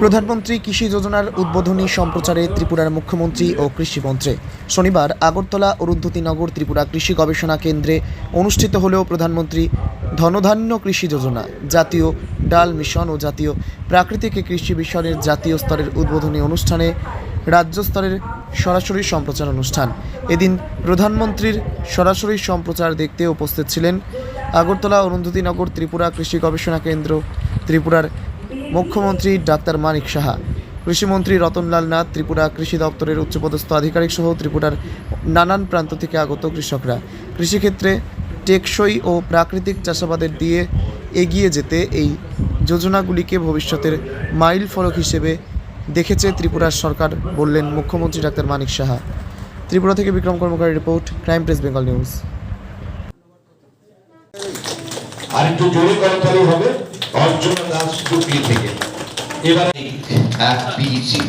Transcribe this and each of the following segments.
প্রধানমন্ত্রী কৃষি যোজনার উদ্বোধনী সম্প্রচারে ত্রিপুরার মুখ্যমন্ত্রী ও কৃষিমন্ত্রী শনিবার আগরতলা অরুন্ধতিনগর ত্রিপুরা কৃষি গবেষণা কেন্দ্রে অনুষ্ঠিত হলেও প্রধানমন্ত্রী ধনধান্য কৃষি যোজনা, জাতীয় ডাল মিশন ও জাতীয় প্রাকৃতিক কৃষি মিশনের জাতীয় স্তরের উদ্বোধনী অনুষ্ঠানে রাজ্য স্তরের সরাসরি সম্প্রচার অনুষ্ঠান। এদিন প্রধানমন্ত্রীর সরাসরি সম্প্রচার দেখতে উপস্থিত ছিলেন আগরতলা অরুন্ধতিনগর ত্রিপুরা কৃষি গবেষণা কেন্দ্র, ত্রিপুরার মুখ্যমন্ত্রী ডাক্তার মানিক সাহা, কৃষিমন্ত্রী রতনলাল নাথ, ত্রিপুরা কৃষি দপ্তরের উচ্চপদস্থ আধিকারিক সহ ত্রিপুরার নানান প্রান্ত থেকে আগত কৃষকরা। কৃষিক্ষেত্রে টেকসই ও প্রাকৃতিক চাষাবাদের দিয়ে এগিয়ে যেতে এই যোজনাগুলিকে ভবিষ্যতের মাইল ফলক হিসেবে দেখেছে ত্রিপুরার সরকার, বললেন মুখ্যমন্ত্রী ডাক্তার মানিক সাহা। ত্রিপুরা থেকে Bikram Karmakari report, crime press Bengal news. আর একটু জোরে করতালি হবে। অর্জুনা দাস টুকলি থেকে এবার এক পিজি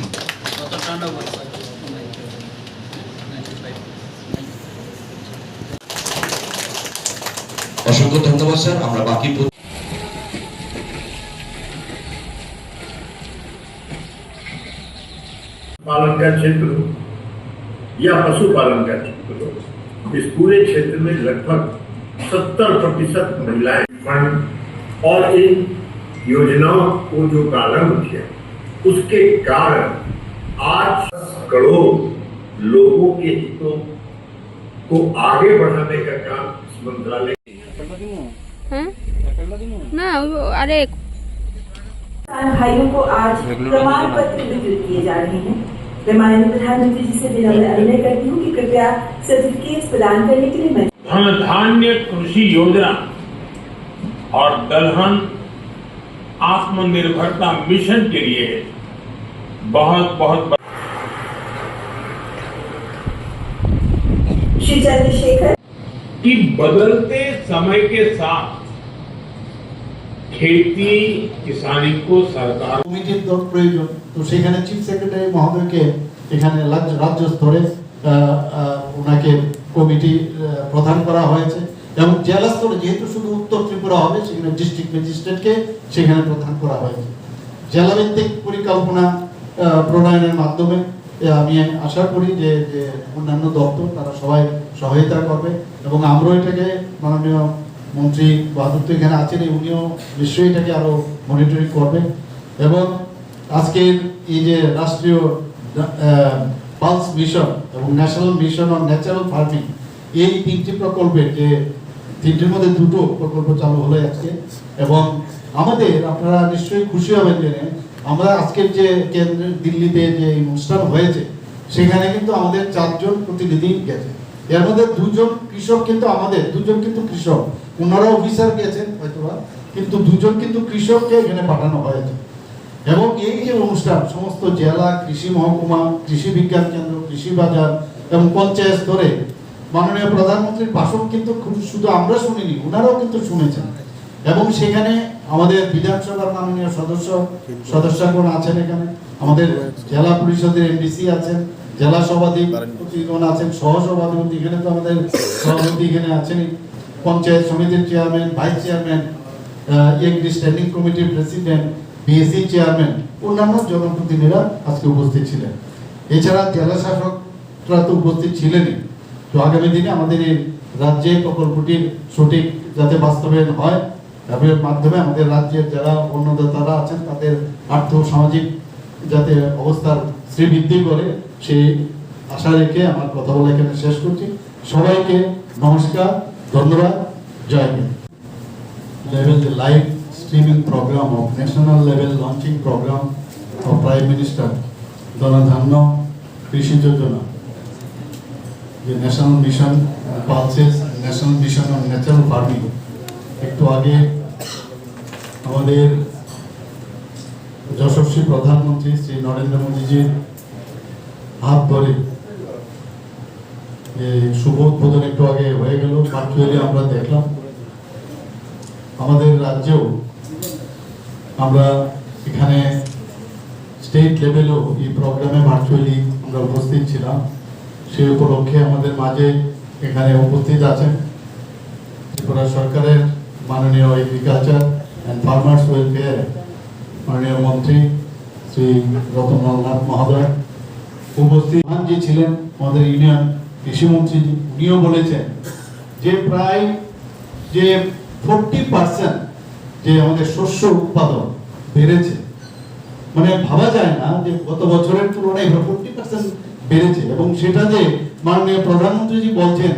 অসংখ্য ধন্যবাদ স্যার আমরা বাকি প্র- पालन का क्षेत्र हो या पशुपालन का क्षेत्र हो इस पूरे क्षेत्र में लगभग सत्तर प्रतिशत महिलाएं फंड और इन योजनाओं को जो प्रारंभ किया उसके कारण आज करोड़ लोगों के हितों को आगे बढ़ाने का काम इस मंत्रालय हम्म? ना अरे भाइयों को आज प्रमाण पत्र वितरित किए जा रहे हैं। मैं माननीय प्रधानमंत्री जी से विनम्र अनुनय करती हूँ कि कृपया सर्टिफिकेट प्रदान करने के लिए मैं धान्य कृषि योजना और दलहन आत्मनिर्भरता मिशन के लिए बहुत बहुत श्री चंद्रशेखर कि बदलते समय के साथ खेती किसानी को सरकार কমিটির দর প্রয়োজন তো সেখানে চিফ সেক্রেটারি মহোদয়কে এখানে রাজ্য রাজ্য স্তরে আহ, আহ, ওনাকে কমিটি আহ, প্রদান করা হয়েছে এবং জেলা স্তরে যেহেতু শুধু উত্তর ত্রিপুরা হবে, সেখানে ডিস্ট্রিক্ট ম্যাজিস্ট্রেটকে সেখানে প্রদান করা হয়েছে। জেলা ভিত্তিক পরিকল্পনা প্রণয়নের মাধ্যমে আমি আশা করি যে যে অন্যান্য দপ্তর, তারা সবাই সহায়তা করবে। এবং আমরাও এটাকে মাননীয় মন্ত্রী বাহাদুর তো এখানে আছেন, উনিও নিশ্চয়ই এটাকে আরও মনিটরিং করবে। এবং আজকের এই যে রাষ্ট্রীয় পালস মিশন এবং national mission on natural farming এই তিনটি প্রকল্পের যে তিনটির মধ্যে দুটো প্রকল্প চালু হলো আজকে। এবং আমাদের আপনারা নিশ্চয়ই খুশি হবেন জেনে, আমরা আজকের যে কেন্দ্র দিল্লিতে যে অনুষ্ঠান হয়েছে, সেখানে কিন্তু আমাদের চারজন প্রতিনিধি গেছে। এর মধ্যে দুজন কৃষক কিন্তু আমাদের, দুজন কিন্তু কৃষক। ওনারা অফিসার গেছেন হয়তোবা, কিন্তু দুজন কিন্তু কৃষককে এখানে পাঠানো হয়েছে। এবং এই যে অনুষ্ঠান, সমস্ত জেলা, কৃষি মহকুমা, কৃষি বিজ্ঞান কেন্দ্র, কৃষি বাজার এবং পঞ্চায়েত স্তরে মাননীয় প্রধানমন্ত্রীর ভাষণ কিন্তু খুব শুধু আমরা শুনিনি ওনারাও কিন্তু শুনেছেন। এবং সেখানে আমাদের বিধানসভার মাননীয় সদস্য, সদস্যগণ আছেন এখানে। আমাদের জেলা পরিষদের এমডিসি আছেন, জেলা সভাধিপতিগণ আছেন সহ সভাধিপতি এখানে তো আমাদের সভাপতি এখানে আছেনই। পঞ্চায়েত সমিতির chairman, vice chairman agri standing কমিটির প্রেসিডেন্ট, বিএসসি চেয়ারম্যান, অন্যান্য জনপ্রতিনিধিরা আজকে উপস্থিত ছিলেন। এছাড়া জেলা শাসকরা তো উপস্থিত ছিলেনই। তো আগামী দিনে আমাদের এই রাজ্যে প্রকল্পটির সঠিক যাতে বাস্তবায়ন হয় এর মাধ্যমে আমাদের রাজ্যের যারা অন্নদাতারা আছেন তাদের আর্থ সামাজিক যাতে অবস্থার শ্রীবৃদ্ধি করে সেই আশা রেখে আমার কথা বলে এখানে শেষ করছি। সবাইকে নমস্কার ধন্যবাদ Jai Hind. level the live streaming program of national level launching program of Prime Minister Dhanadhanna Krishi Yojana, the national mission uh, national national mission natural farming. একটু আগে আমাদের যশস্বী প্রধানমন্ত্রী শ্রী নরেন্দ্র মোদীজির হাত ধরে শুভ উদ্বোধন একটু আগে হয়ে গেল ভার্চুয়ালি আমরা দেখলাম আমাদের রাজ্যেও আমরা এখানে স্টেট লেভেলেও এই প্রোগ্রামে ভার্চুয়ালি আমরা উপস্থিত ছিলাম সেই উপলক্ষে আমাদের মাঝে এখানে উপস্থিত আছেন ত্রিপুরা সরকারের মাননীয় এগ্রিকালচার অ্যান্ড ফার্মার্স ওয়েলফেয়ার মাননীয় মন্ত্রী শ্রী রতনলাল মহোদয় উপস্থিত যে ছিলেন আমাদের ইউনিয়ন কৃষিমন্ত্রী, উনিও বলেছেন যে প্রায় যে ফোরটি পার্সেন্ট যে আমাদের শস্য উৎপাদন বেড়েছে। মানে ভাবা যায় না যে গত বছরের তুলনায় ফোরটি পার্সেন্ট বেড়েছে। এবং সেটা যে মাননীয় প্রধানমন্ত্রীজি বলছেন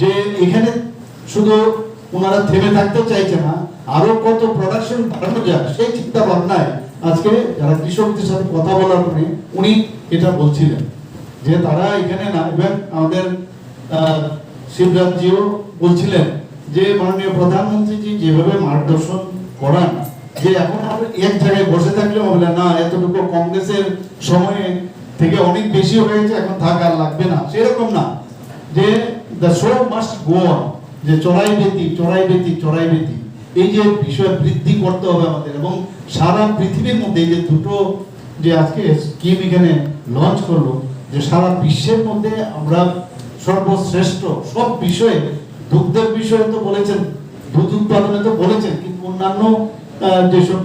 যে এখানে শুধু ওনারা থেমে থাকতে চাইছে না, আরও কত প্রোডাকশন বাড়ানো যায় সেই চিন্তা ভাবনায় আজকে যারা কৃষকদের সাথে কথা বলার পরে উনি এটা বলছিলেন যে তারা এখানে না এবং আমাদের শিবরাজজিও বলছিলেন যে মাননীয় প্রধানমন্ত্রীজি যেভাবে মার্গদর্শন করান, যে এখন এক জায়গায় বসে থাকলে বলে না, এতটুকু কংগ্রেসের সময়ে থেকে অনেক বেশি হয়েছে, এখন থাক আর লাগবে না। সেরকম না যে the show must go on যে চড়াই বেতি চড়াই বেতি চড়াই বেতি। এই যে বিষয় বৃদ্ধি করতে হবে আমাদের, এবং সারা পৃথিবীর মধ্যে এই যে দুটো যে আজকে স্কিম এখানে লঞ্চ করল, যে সারা বিশ্বের মধ্যে আমরা সর্বশ্রেষ্ঠ, সব বিষয়ে, দুগ্ধের বিষয়ে তো বলেছেন, দুধ উৎপাদনে তো বলেছেন, কিন্তু অন্যান্য যেসব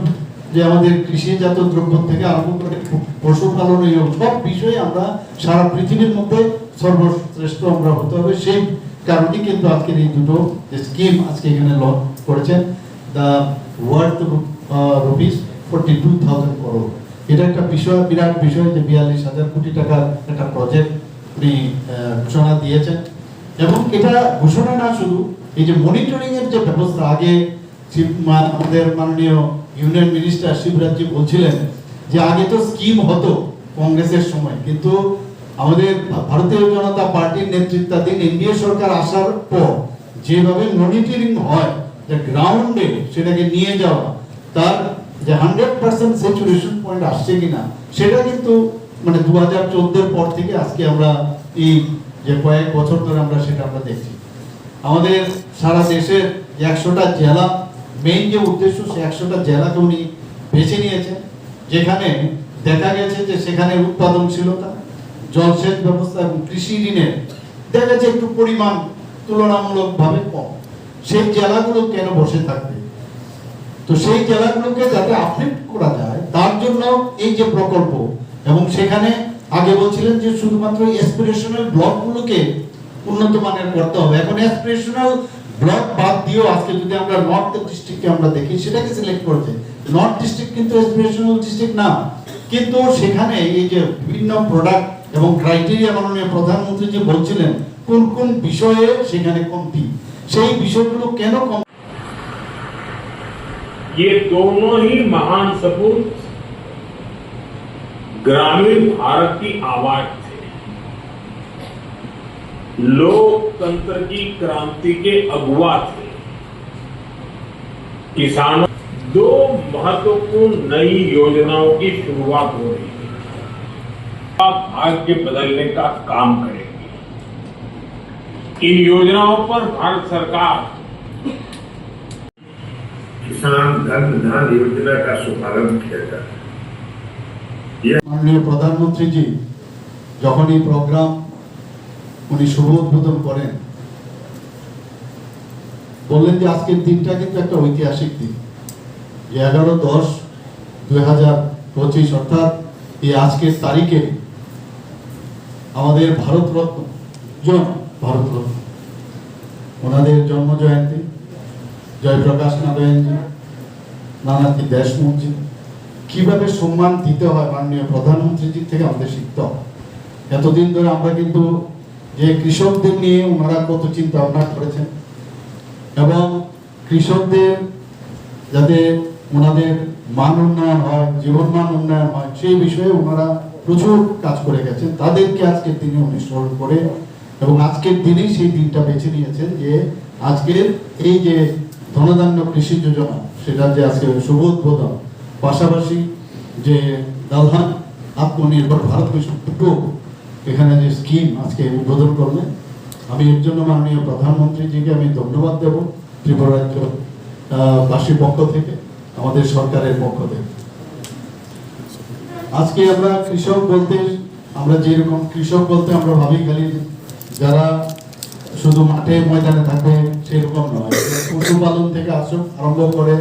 যে আমাদের কৃষিজাত দ্রব্য থেকে আরম্ভ করে পশুপালন এই সব বিষয়ে আমরা সারা পৃথিবীর মধ্যে সর্বশ্রেষ্ঠ আমরা হতে হবে। সেই কারণে কিন্তু আজকের এই দুটো স্কিম আজকে এখানে লঞ্চ করেছেন the word rupees forty two thousand crore এটা একটা বিষয়, বিরাট বিষয় যে বিয়াল্লিশ হাজার কোটি টাকার একটা প্রজেক্ট উনি ঘোষণা দিয়েছেন। এবং এটা ঘোষণা না শুধু, এই যে মনিটরিং এর যে ব্যবস্থা, আগে আমাদের মাননীয় ইউনিয়ন মিনিস্টার শিবরাজজি বলছিলেন যে আগে তো স্কিম হতো কংগ্রেসের সময়, কিন্তু আমাদের ভারতীয় জনতা পার্টির নেতৃত্বাধীন এনডিএ সরকার আসার পর যেভাবে মনিটরিং হয়, যে গ্রাউন্ডে সেটাকে নিয়ে যাওয়া, তার যে হান্ড্রেড পার্সেন্ট স্যাচুরেশন পয়েন্ট আসছে কিনা, সেটা কিন্তু মানে দু হাজার চোদ্দের পর থেকে আজকে আমরা এই যে কয়েক বছর ধরে আমরা সেটা আমরা দেখছি। আমাদের সারা দেশের একশোটা জেলা মেইন যে উদ্দেশ্য, সে একশোটা জেলাকে উনি বেছে নিয়েছেন, যেখানে দেখা গেছে যে সেখানে উৎপাদনশীলতা জলসেচ ব্যবস্থা এবং কৃষি ঋণের দেখা যাচ্ছে একটু পরিমাণ তুলনামূলকভাবে কম। সেই জেলাগুলো কেন বসে থাকবে? তো সেই জেলাগুলোকে যাতে আপডেট করা যায়, তার জন্য এই যে প্রকল্প, এবং সেখানে আগে বলছিলেন যে শুধুমাত্র এসপিরেশনাল ব্লকগুলোকে উন্নত মানের করতে হবে। এখন এসপিরেশনাল ব্লক বাদ দিয়েও আজকে যদি আমরা নর্থ ডিস্ট্রিক্টকে আমরা দেখি সেটাকে সিলেক্ট করেছে নর্থ ডিস্ট্রিক্ট কিন্তু এসপিরেশনাল ডিস্ট্রিক্ট না কিন্তু সেখানে এই যে বিভিন্ন প্রোডাক্ট এবং ক্রাইটেরিয়া মাননীয় প্রধানমন্ত্রী যে বলছিলেন কোন কোন বিষয়ে সেখানে কমতি সেই বিষয়গুলো কেন কম ये दोनों ही महान सपूत ग्रामीण भारत की आवाज थे लोकतंत्र की क्रांति के अगुवा थे। किसानों दो महत्वपूर्ण नई योजनाओं की शुरुआत हो रही है। आप भाग्य बदलने का काम करेंगे। इन योजनाओं पर भारत सरकार किसान धन धन योजना का शुभारंभ किया जाए माननीय प्रधानमंत्री जी जखनी प्रोग्राम উনি শুভ উদ্বোধন করেন। বললেন যে আজকের দিনটা কিন্তু একটা ঐতিহাসিক দিন। যে এগারো দশ দুই হাজার পঁচিশ, অর্থাৎ এই আজকের তারিখে আমাদের ভারতরত্ন, জন ভারতরত্ন, ওনাদের জন্ম জয়ন্তী, জয়প্রকাশ নারায়ণজি, নানাজি দেশমুখজি, কীভাবে সম্মান দিতে হয় মাননীয় প্রধানমন্ত্রীজির থেকে আমাদের শিখতে হবে। এতদিন ধরে আমরা কিন্তু যে কৃষকদের নিয়ে ওনারা কত চিন্তা ভাবনা করেছেন। এবং কৃষকদের যাতে ওনাদের মান উন্নয়ন হয়, জীবন মান উন্নয়ন হয়, সেই বিষয়ে ওনারা প্রচুর কাজ করে গেছেন। তাদেরকে আজকের দিনে অনুসরণ করে এবং আজকের দিনেই সেই দিনটা বেছে নিয়েছেন যে আজকের এই যে ধনধান্য কৃষি যোজনা, সেটা যে আজকে শুভ উদ্বোধন, পাশাপাশি যে দালহান, আত্মনির্ভর ভারত মিশন এখানে যে স্কিম আজকে উদ্বোধন করলেন, আমি এর জন্য মাননীয় প্রধানমন্ত্রীজিকে আমি ধন্যবাদ দেব ত্রিপুরা বাসীর পক্ষ থেকে, আমাদের সরকারের পক্ষ থেকে। আজকে আমরা কৃষক বলতে, আমরা যেরকম কৃষক বলতে আমরা ভাবি খালি, যারা শুধু মাঠে ময়দানে থাকে সেরকম নয় পশুপালন থেকে আসুক আরম্ভ করে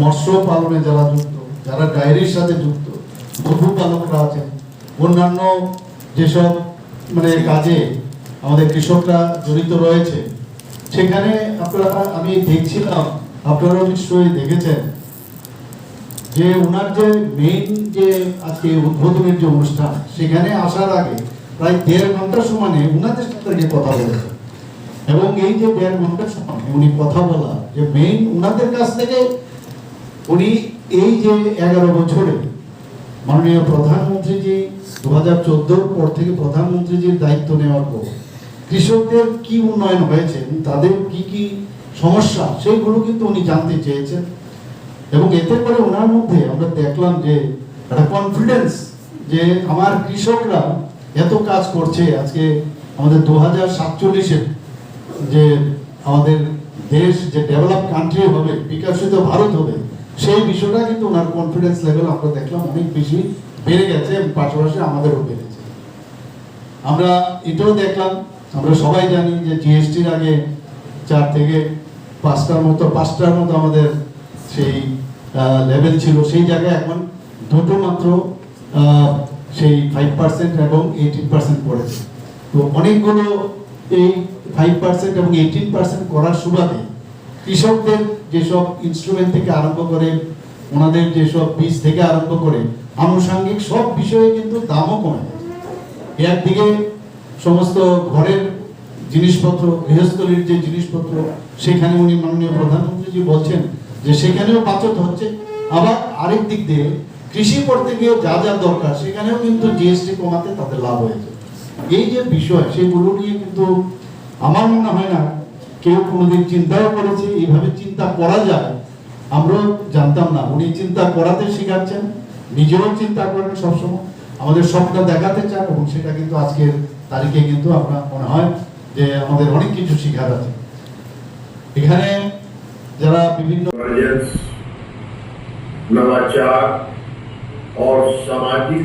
মৎস্য পালনে যারা যুক্ত, যারা ডায়েরির সাথে যুক্ত পশুপালকরা আছেন, অন্যান্য যেসব মানে কাজে আমাদের কৃষকরা জড়িত রয়েছে, সেখানে আপনারা, আমি দেখছিলাম আপনারা নিশ্চয়ই দেখেছেন, যে ওনার যে মেইন যে আজকে উদ্বোধনের যে অনুষ্ঠান, সেখানে আসার আগে প্রায় দেড় ঘণ্টা সমানে ওনাদের সাথে কথা বলেছেন। এবং এই যে দেড় ঘণ্টার সময় উনি কথা বলা, যে মেইন ওনাদের কাছ থেকে উনি এই যে এগারো বছরে মাননীয় প্রধানমন্ত্রীজি দু চোদ্দোর পর থেকে প্রধানমন্ত্রীজির দায়িত্ব নেওয়ার পর কৃষকদের কি উন্নয়ন হয়েছে, তাদের কি কি সমস্যা, সেইগুলো কিন্তু উনি জানতে চেয়েছেন। এবং এতে করে ওনার মধ্যে আমরা দেখলাম যে একটা কনফিডেন্স যে আমার কৃষকরা এত কাজ করছে। আজকে আমাদের দু হাজার সাতচল্লিশে যে আমাদের দেশ যে ডেভেলপ কান্ট্রি হবে, বিকশিত ভারত হবে, সেই বিষয়টা কিন্তু ওনার কনফিডেন্স লেভেল আমরা দেখলাম অনেক বেশি। বেড়ে গেছে পাশাপাশি আমাদেরও বেড়েছে। আমরা এটাও দেখলাম, আমরা সবাই জানি যে জিএসটির আগে চার থেকে পাঁচটার মতো পাঁচটার মতো আমাদের সেই লেভেল ছিল। সেই জায়গায় এখন দুটো মাত্র সেই ফাইভ পার্সেন্ট এবং এইটিন পার্সেন্ট পড়েছে। তো অনেকগুলো এই ফাইভ পার্সেন্ট এবং এইটিন পার্সেন্ট করার সুবাদে কৃষকদের যেসব ইনস্ট্রুমেন্ট থেকে আরম্ভ করে, ওনাদের যেসব বীজ থেকে আরম্ভ করে আনুষাঙ্গিক সব বিষয়ে কিন্তু দামও কমে একদিকে সমস্ত ঘরের জিনিসপত্র, গৃহস্থলীর যে জিনিসপত্র, সেখানে উনি মাননীয় প্রধানমন্ত্রীজি বলছেন যে সেখানেও বাচত হচ্ছে। আবার আরেক দিক দিয়ে কৃষি করতে গিয়ে যা যা দরকার, সেখানেও কিন্তু জিএসটি কমাতে তাদের লাভ হয়েছে। এই যে বিষয়, সেগুলো নিয়ে কিন্তু আমার মনে হয় না কেউ কোনোদিন চিন্তাও করেছে। এইভাবে চিন্তা করা যায়, আমরাও জানতাম না। উনি চিন্তা করাতে শিখাচ্ছেন। নিজেও চিন্তা করেন সবসময় আমাদের স্বপ্ন দেখাতে চান এবং সেটা কিন্তু আজকের তারিখে কিন্তু আপনার মনে হয় যে আমাদের অনেক কিছু শিখার আছে এখানে যারা বিভিন্ন कन्वर्जेंस नवाचार और सामाजिक